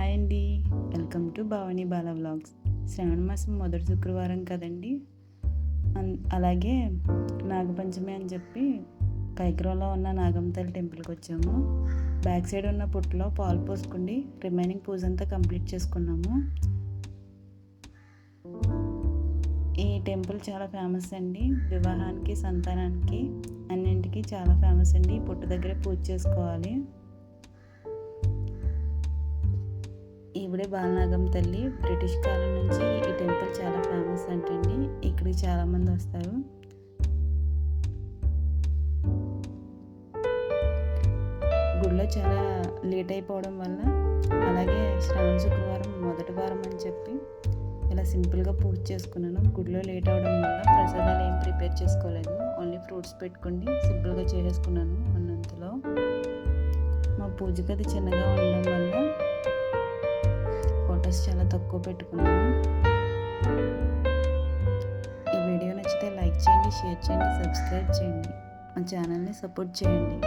Hi అండి. Welcome to Bhavani Bala vlogs. Shravana మాసం మొదటి శుక్రవారం కదండి. అన్- అలాగే నాగపంచమి అని చెప్పి కైకరంలో ఉన్న నాగమ్మతల్లి టెంపుల్కి వచ్చాము. బ్యాక్ సైడ్ ఉన్న పుట్టులో పాలు పోసుకుండి రిమైనింగ్ పూజ అంతా కంప్లీట్ చేసుకున్నాము. ఈ టెంపుల్ చాలా ఫేమస్ అండి. వివాహానికి సంతానానికి అన్నింటికి చాలా ఫేమస్ అండి. ఈ పుట్టు దగ్గర పూజ చేసుకోవాలి. ఈవిడే బాలనాగం తల్లి. బ్రిటిష్ కాలం నుంచి ఈ టెంపుల్ చాలా ఫేమస్ అంటండి. ఇక్కడికి చాలామంది వస్తారు. గుడిలో చాలా లేట్ అయిపోవడం వల్ల అలాగే శ్రావణ శుక్రవారం మొదటి వారం అని చెప్పి ఇలా సింపుల్గా పూజ చేసుకున్నాను. గుడిలో లేట్ అవడం వల్ల ప్రసాదాలు ఏం ప్రిపేర్ చేసుకోలేదు. ఓన్లీ ఫ్రూట్స్ పెట్టుకుని సింపుల్గా చేసేసుకున్నాను అన్నంతలో. మా పూజ గది చిన్నగా ఉండడం వల్ల తక్కువ పెట్టుకున్నాను. ఈ వీడియో నచ్చితే లైక్ చేయండి షేర్ చేయండి సబ్స్క్రైబ్ చేయండి. మా ఛానల్ని సపోర్ట్ చేయండి.